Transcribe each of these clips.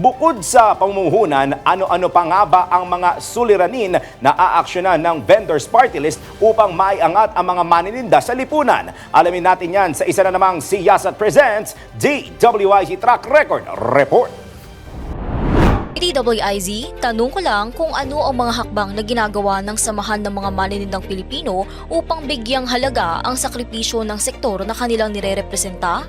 Bukod sa pamumuhunan, ano-ano pa nga ba ang mga suliranin na aaksyonan ng vendors party list upang maiangat ang mga manininda sa lipunan? Alamin natin yan sa isa na namang Siyasat Presents DWIC Track Record Report. DWIZ, tanong ko lang kung ano ang mga hakbang na ginagawa ng samahan ng mga maninindang Pilipino upang bigyang halaga ang sakripisyo ng sektor na kanilang nirerepresenta?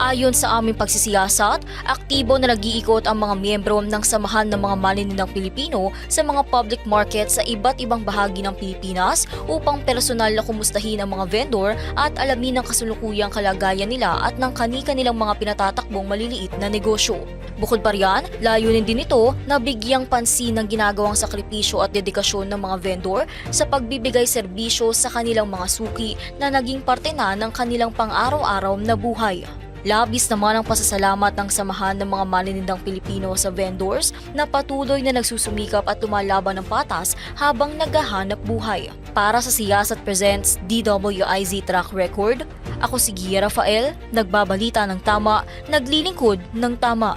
Ayon sa aming pagsisiyasat, aktibo na nag-iikot ang mga miyembro ng samahan ng mga maninindang Pilipino sa mga public market sa iba't ibang bahagi ng Pilipinas upang personal na kumustahin ang mga vendor at alamin ang kasulukuyang kalagayan nila at ng kani-kanilang mga pinatatakbong maliliit na negosyo. Bukod pa riyan, layunin din ito na bigyang pansin ng ginagawang sakripisyo at dedikasyon ng mga vendor sa pagbibigay serbisyo sa kanilang mga suki na naging parte na ng kanilang pang-araw-araw na buhay. Labis naman ang pasasalamat ng samahan ng mga maninindang Pilipino sa vendors na patuloy na nagsusumikap at lumalaban ng patas habang naghahanap buhay. Para sa Siyasat Presents DWIZ Track Record, ako si Gia Rafael, nagbabalita ng tama, naglilingkod ng tama.